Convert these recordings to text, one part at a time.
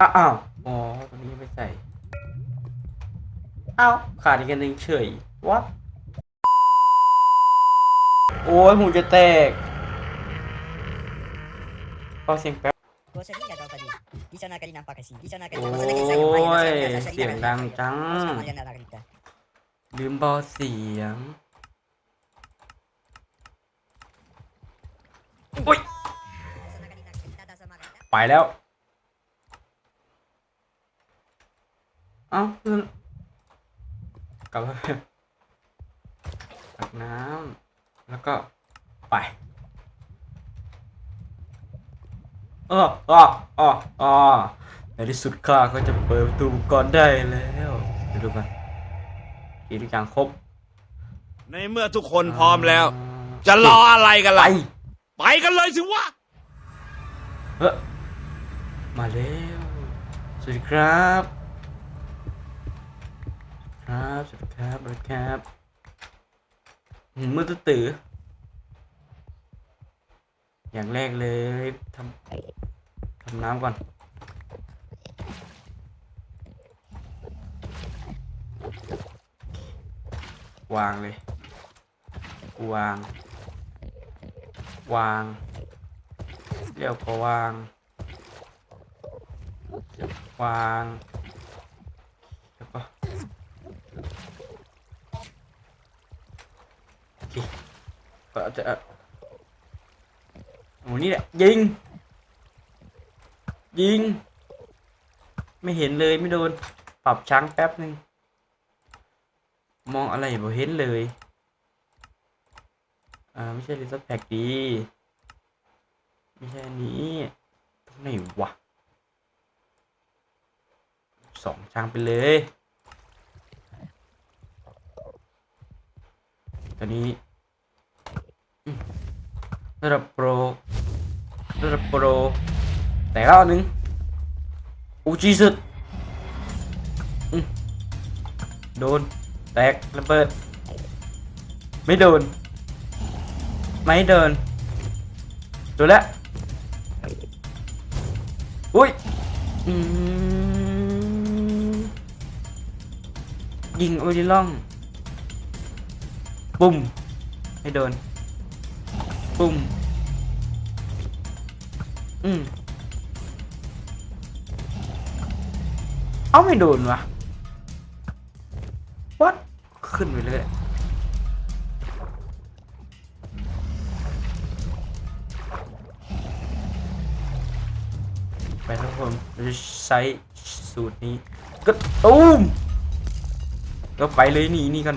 อ้าวอ้าวอ๋อตรงนี้ไม่ใส่อ้าวขาดอีกอันหนึ่งเฉยวัดโอ้ยหูจะแตกฟังเสียงแป๊บ Gosaria daw tadi. Di sana ka din ang pakasi. Di sana ka โอ din ้ ang pakasi sa'yo. Ayaw na ย sa'yo, sa'yo, เสียง sa'yo, ดัง sa'yo. จัง Mas yan na lang kita. ลืมเบาเสียง Uy! Di sana ka din nagkita sa mga ไปแล้ว เอ้าเพื่อนกลับมาตักน้ำแล้วก็ไปเอออ๋ออ๋ออ๋อในที่สุดข้าก็จะเปิดประตูก่อนได้แล้วเดี๋ยวดูกันกี่ทุกอย่างครบ ในเมื่อทุกคนพร้อมแล้ว จะรออะไรกันไปล่ะไปกันเลยสิวะเฮ้ยมาแล้ว สวัสดีครับ ครับสวัสดีครับสวัสดีครับหืมมือตื้อตื้ออย่างแรกเลยทำทำน้ำก่อน วางเลย วาง วางเรียวก็วาง วาง แล้วก็ โอเคก็จะโอ้นี่แหละยิง ยิง ไม่เห็นเลยไม่โดน ปรับช้างแป๊บหนึ่งมองอะไรบ่เห็นเลย อ่าไม่ใช่รีสต์แพกดีไม่ใช่นี้ตรงไหนวะสองช้างไปเลย ตอนนี้ ระดับโปรระดับโปรแต่ก็อันหนึ่งอูจีสุดโดน แตกระเบิด ไม่โดน ไม่โดนโดนแล้วอุ้ยยิงโอดิล่อง ปุ่มไม่โดน ปุ่มอืมเอ้าไม่โดนวะวัดขึ้นไปเลยไปทุกคนเราจะใช้สูตรนี้ก็ตูมก็ไปเลยหนีนี่กัน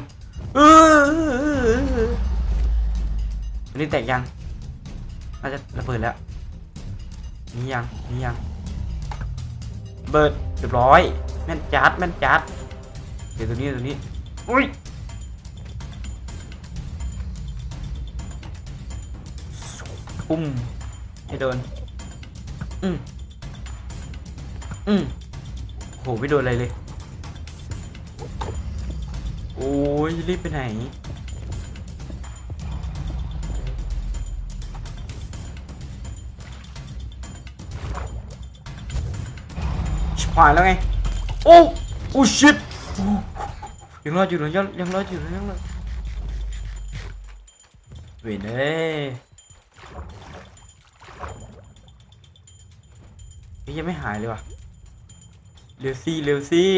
เออ นนี้แตกยังน่าจะระเบิดแล้วนี่ยังนี่ยังเบิดเรียบร้อยแม่นจัดแม่นจัดเดี๋ยวตัวนี้ตัวนี้อุ้ยปุ้มให้โดนอืมอืมโหไม่โดนอะไรเลย โอ้ยรีบไปไหน ชิบหายแล้วไง โอ้โอ้ชิตยังรอดอยู่นะยังยังรอดอยู่นะยังรอดเวยเน่เฮ้ยยังไม่หายเลยว่ะ เร็วซี่เร็วซี่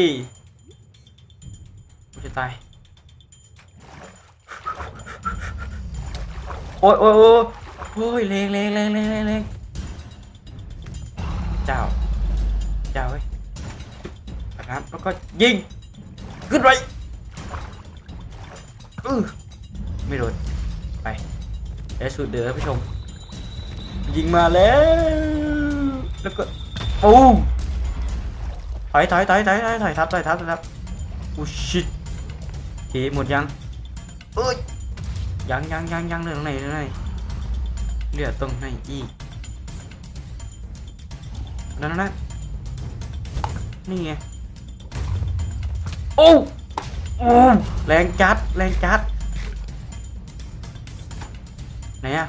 กูจะตาย โอ้ยโอ้ยโอ้ยโอ้ยแรงแรงแรงแรงแรงแรงเจ้า เจ้าเว้ย นะครับ แล้วก็ยิง ขึ้นไปอือไม่โดน ไปแล้วสุดเดือผู้ชม ยิงมาแล้ว แล้วก็ปูมถอยถอยถอยถอยถอยถอยทับถอยทับถอยทับอู้ชิตโอเคหมดยังเอ้ยยังยังยังยังเหลืองไหนเหลืองไหนเหลือตรงไหนอีกนั่นนั่นนั่นนี่ไง โอ้โอ้แรงจัด แรงจัด ไหนอะ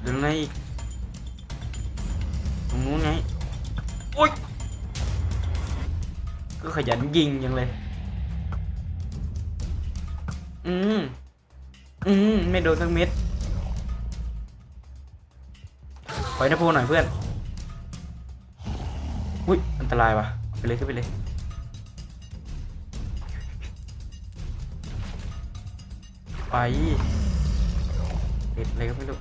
เหลือตรงไหนอีกตรงนู้นไง โอ้ย ก็ขยันยิงยังเลย อืม อืม ไม่โดนสักเม็ดขอให้นะพูหน่อยเพื่อน อุ้ย อันตรายว่ะ ไปเลยขึ้นไปเลย ไปเด็ดอะไรก็ไม่รู้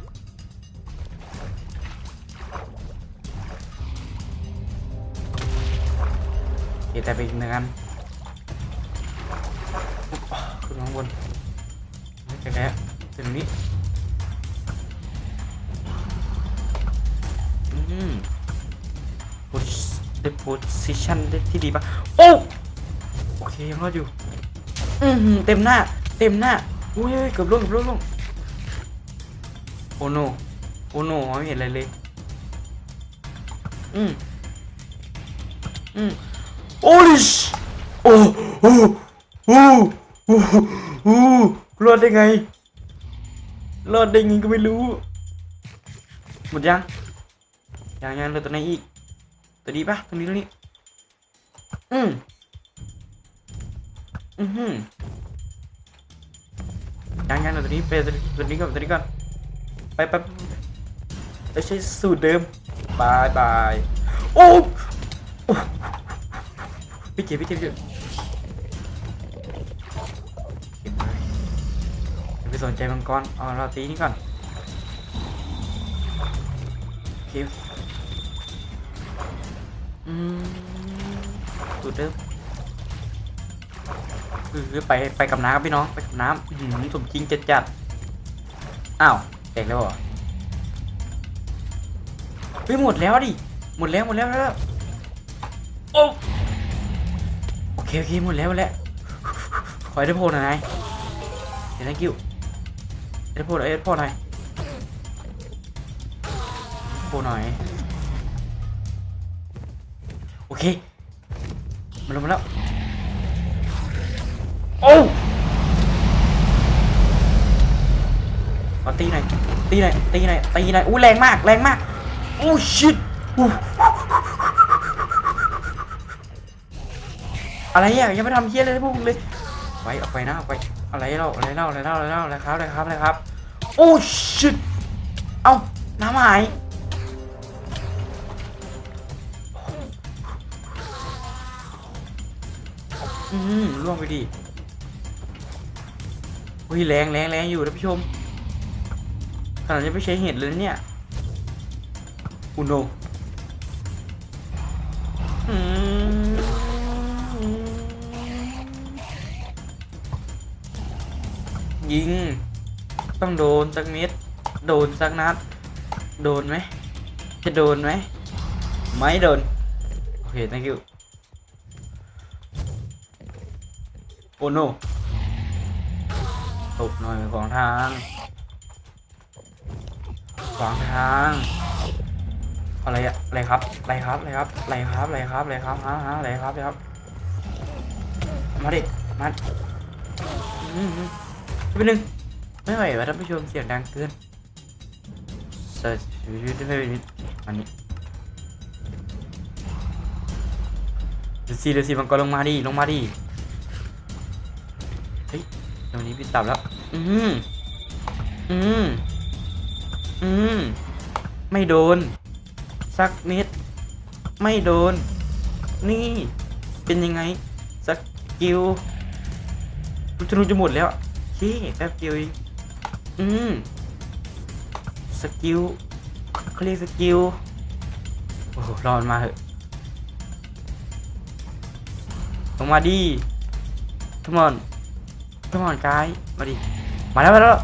โอเคแต่ไปอีกหนึ่งอันขึ้นข้างบนไม่ใช่แล้วถึงนี้อืม the position ที่ดีปะโอ้โอเคยังรอดอยู่ อือหือเต็มหน้า เต็มหน้า อุ้ยเกือบล่วงเกือบล่วงล่วงโอ้โนโอ้โนไม่เห็นอะไรเลย อืมอืมโอ้ลิชโอ้โอ้โอ้โอ้โอ้รอดได้ไงรอดได้ไงก็ไม่รู้ หมดยังยังยังเหลือตัวไหนอีก ตัวนี้ปะตัวนี้ตัวนี้ อืมอือหือ ยังยังเหลือตัวนี้ไปตัวนี้ตัวนี้ก่อนตัวนี้ก่อนไปไปไปใช้สูตรเดิมบายบายโอ้พี่เกียร์พี่เกียร์พี่เกียบไว้อย่ไปสนใจมังกรเอาเราตีนี่ก่อนโอเคอืมสูตรเดิม คือไปไปกับน้ำครับพี่น้องไปกับน้ำหืมสมจริงจัดจัดอ้าวแตกแล้วเหรอเฮ้ยหมดแล้วดิหมดแล้วหมดแล้วแล้วโอ้โอเคโอเคหมดแล้วหมดแล้วขอให้ได้โพลหน่อยเดี๋ยว thank you ได้โพลหน่อยได้โพลหน่อยโพลหน่อยโอเคมาแล้วมาแล้ว โอ้เอาตีหน่ตีหน่ตีหน่ตีหน่อยอู้แรงมาก แรงมาก โอ้ชิตอะไรอะยังไม่ทำเฮี้ยเลยพวกมึงเลยไปออกไปนะออกไปอะไรเล่าอะไรเล่าอะไรเล่าอะไรเล่าอะไรครับอะไรครับอะไรครับ โอ้ชิตเอ้าน้ำหายอืมล่วงไปดิ ฮ้ยแรงแรงแรงอยู่ท่านผู้ชมขนาดจะไม่ใช้เห็ดเลยเนี่ยอุโนอืมยิง ต้องโดนสักเม็ดโดนสักนัด โดนไหมจะโดนไหมไม่โดน โอเค thank you โอ้ no ตกหน่อยขวางทางขวางทาง อะไรอะอะไรครับอะไรครับอะไรครับอะไรครับอะไรครับอะไรครับฮะฮะอะไรครับอะไรครับ มาดิ มาอืมไปหนึ่งไม่ไหวว่ะท่านผู้ชมเสียงดังเกินเสิร์ชไม่ไปนิดอันนี้เดี๋ยวสิเดี๋ยวสิมังกรลงมาดิลงมาดิ ตรงนี้พี่ตับแล้ว อืมอืมอืมไม่โดน สักนิด ไม่โดน นี่ เป็นยังไงสกิลลูกธนูจะหมดแล้วอะชี้แป๊บเดียวเองอืมสกิลเขาเรียกสกิล โอ้โหรอนมาเหอะลงมาดีทุกคน ทุกคนกายมาดิมาแล้วมาแล้ว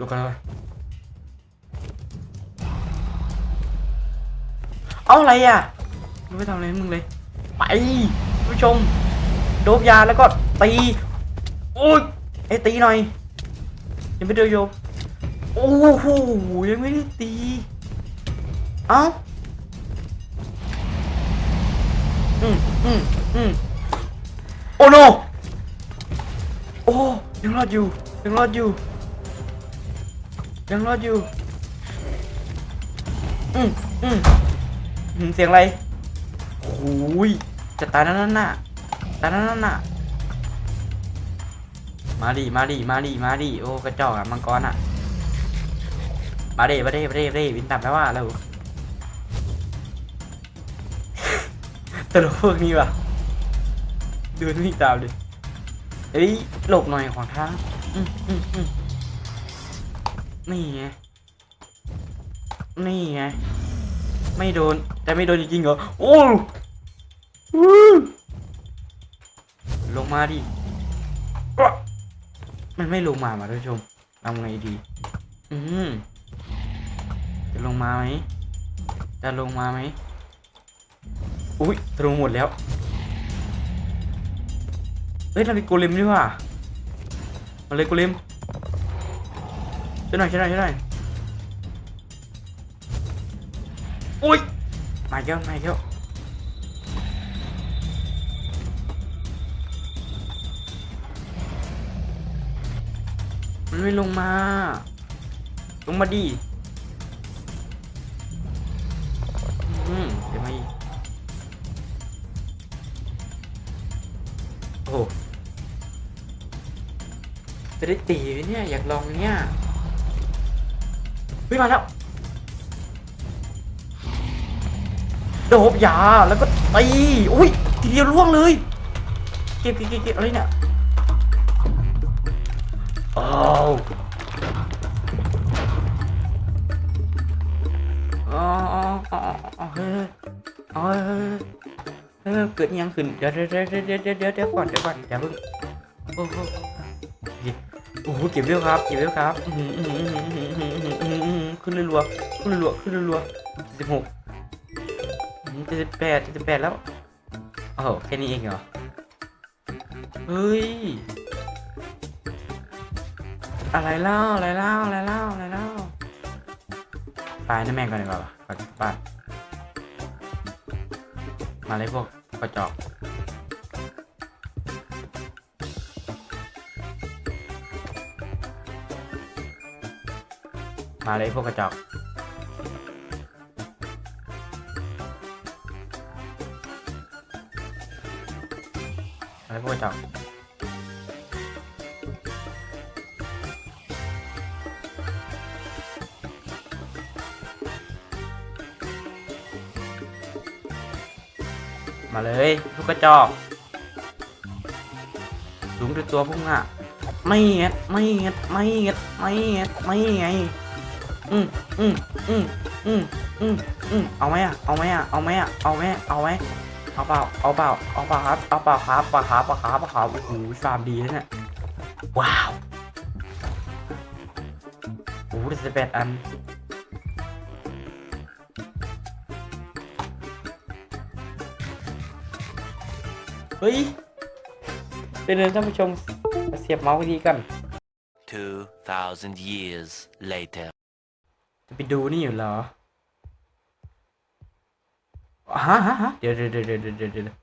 ลงกันเลยเอาอะไรอะไม่ทำอะไรมึงเลย ไปผู้ชม โดบยาแล้วก็ตีโอ้ยไอ้ตีหน่อยยังไม่เดียวโยบโอ้โหยังไม่ได้ตีเอ้าอืมอืมอืม โอ้โนโอ้ยังรอดอยู่ยังรอดอยู่ยังรอดอยู่อืมอืมเสียงอะไรโหยจะตายแล้วนั่นน่ะตายแล้วนั่นน่ะมาดิมาดิมาดิมาดิโอ้กระจอกอะมังกรอะมาดิมาดิมาดิมาดิวินตับแล้วว่าเราตลกพวกนี้ว่ะ ดูนี่ตามดิเฮ้ยหลบหน่อยของทางอืมอืมอนี่ไง นี่ไง ไม่โดน แต่ไม่โดนจริงๆเหรอ โอ้ลงมาดิ มันไม่ลงมามาท่านผู้ชมทำไงดี อืมจะลงมาไหม จะลงมาไหม อุ้ยตรงหมดแล้ว เฮ้ยเราเป็นโกเลมดีกว่ามาเลยโกเลมช่วยหน่อยช่วยหน่อยช่วยหน่อยโอ้ยมาอีกแล้วมาอีกแล้วมันไม่ลงมา ลงมาดิอืมเดี๋ยวมาอีกโอ้ ได้ตีไหมเนี่ย อยากลองเนี่ยเฮ้ยมาแล้วโดบยาแล้วก็ตีอุ้ยทีเดียวล่วงเลย เก็บเก็บเก็บอะไรเนี่ยโอ้าวอ๋ออ๋ออ๋ออเออเกิดยังขึ้นเดี๋ยวเดี๋ยวเดี๋ยวเดี๋ยวเดี๋ยวเดี๋ยวเดี๋ยวก่อนเดี๋ยวก่อนอย่าเพิ่งโอ้โห โอ้โหเก็บเร็วครับเก็บเร็วครับอื้อหืออื้อหืออื้อหืออื้อขึ้นรัวๆขึ้นรัวๆขึ้นรัวๆสิบหกเจ็ดสิบแปดเจ็ดสิบแปดแล้วโอ้โหแค่นี้เองเหรอเฮ้ยอะไรเล่าอะไรเล่าอะไรเล่าอะไรเล่าไปนั่นแม่งก่อนดีกว่าปไปมาเลยพวกกระจอก มาเลยพวกกระจอกมาเลยพวกกระจอกมาเลยพวกกระจอกสูงด้วยตัวพวกน่ะไม่เงี้ยไม่เงี้ยไม่เงี้ยไม่เงี้ยไม่ไง อืมอืมอืมอืมอืมอืมเอาไหมอะ เอาไหมอะ เอาไหมอะ เอาไหมเอาไหมเอาเปล่า เอาเปล่า เอาเปล่าครับ เอาเปล่าครับเปล่าครับเปล่าครับปลาครับโอ้โหฟาร์มดีนะเนี่ยว้าวโอ้โหได้สิบแปดอันเฮ้ยเป็นเดินท่านผู้ชมเสียบเมาส์ดีกัน 2,000 years later. จะไปดูนี่อยู่เหรอฮะฮะฮะเดี๋ยวเดี๋ยวเดี๋ยวเดี๋ยวเดี๋ยว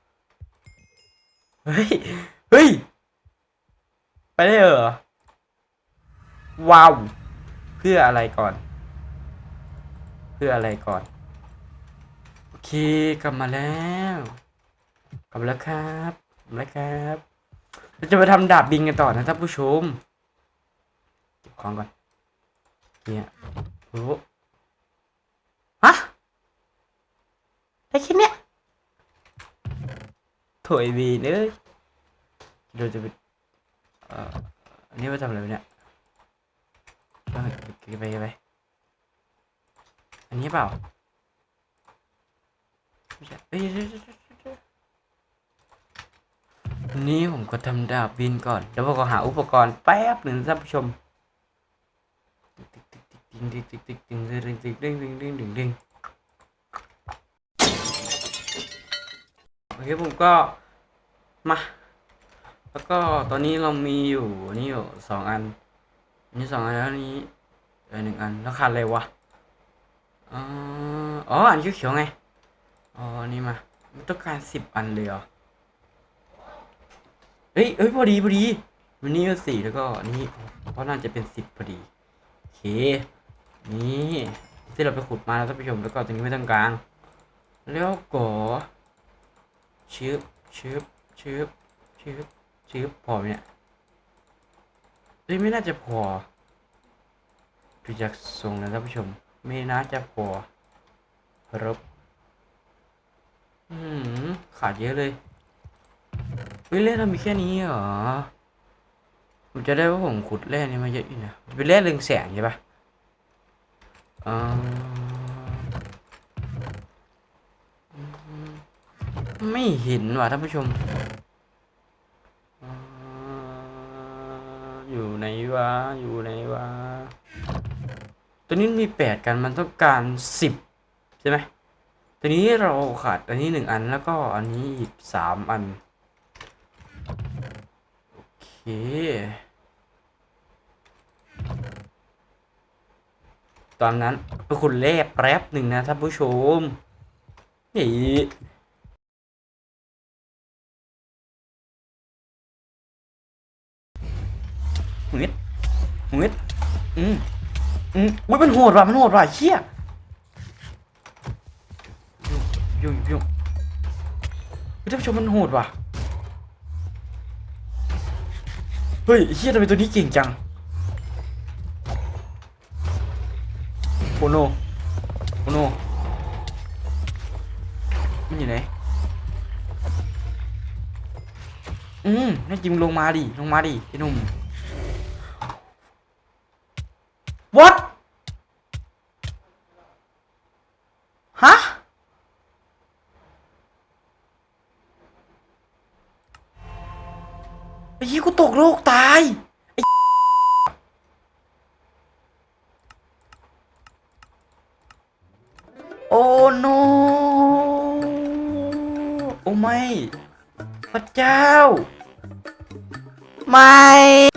เฮ้ย เฮ้ย ไปได้เหรอ ว้าว เพื่ออะไรก่อน เพื่ออะไรก่อน โอเค กลับมาแล้ว กลับมาแล้วครับกลับมาแล้วครับเราจะไปทำดาบบินกันต่อนะท่านผู้ชม เก็บของก่อน เนี่ย Vô... Hả? Cái chết mẹ. Thổi gì nữa? Rồi rồi Ờ Nếu mà làm lại nè Rồi Cái bay cái bay Anh nhé bảo. นี่ผมก็ทำดาบบินก่อน แล้วก็หาอุปกรณ์แป๊บหนึ่งท่านผู้ชม ติ๊กติ๊กติ๊กติ๊กติ๊กติ๊กติ๊กติ๊กติ๊กติ๊กติ๊กติ๊กติ๊กโอเคผมก็มาแล้วก็ตอนนี้เรามีอยู่นี่อยู่สองอันอันนี้สองอันแล้วนี้เออหนึ่งอันแล้วขาดอะไรวะอ๋ออ๋ออันเขียวๆไงอ๋ออันนี่มาต้องการสิบอันเลยเหรอเฮ้ยเอ้ยพอดีพอดีวันนี้ก็สี่แล้วก็อันนี้เพราะน่าจะเป็นสิบพอดีโอเค นี่ที่เราไปขุดมาแล้วท่านผู้ชมแล้วก็ตรงนี้ไม่ต้องกลาง แล้วก็ชืบชืบชืบชืบชืบพอไหมเนี่ยเฮ้ยไม่น่าจะพอดูจากทรงนะท่านผู้ชม ไม่น่าจะพอครับอืมขาดเยอะเลยเฮ้ยเล่นเรามีแค่นี้เหรอผมจะได้ว่าผมขุดแร่นี้มาเยอะอยู่นะจะเป็นแร่เรืองแสงใช่ปะ อ่าไม่เห็นว่ะท่านผู้ชมอ่าอยู่ไหนวะ อยู่ไหนวะ ตัวนี้มีแปดกันมันต้องการสิบใช่ไหมตัวนี้เราขาดอันนี้หนึ่งอันแล้วก็อันนี้อีกสามอัน โอเค ตอนนั้นไปคุณเล่แป๊บหนึ่งนะท่านผู้ชมนี่หงุดหงุดอืมอืมอุ้ยมันโหดว่ะมันโหดว่ะเชี่ยยุ่งยุ่งยุ่งท่านผู้ชมมันโหดว่ะ เฮ้ยเฮียทำไมตัวนี้เก่งจัง อโนโอโนมันอยู่ไหน อืมนั่นจริงลงมาดิ ลงมาดิไอ้หนุ่ม what ฮะไอ้ยี่กูตกโลกตาย พระเจ้า ไม่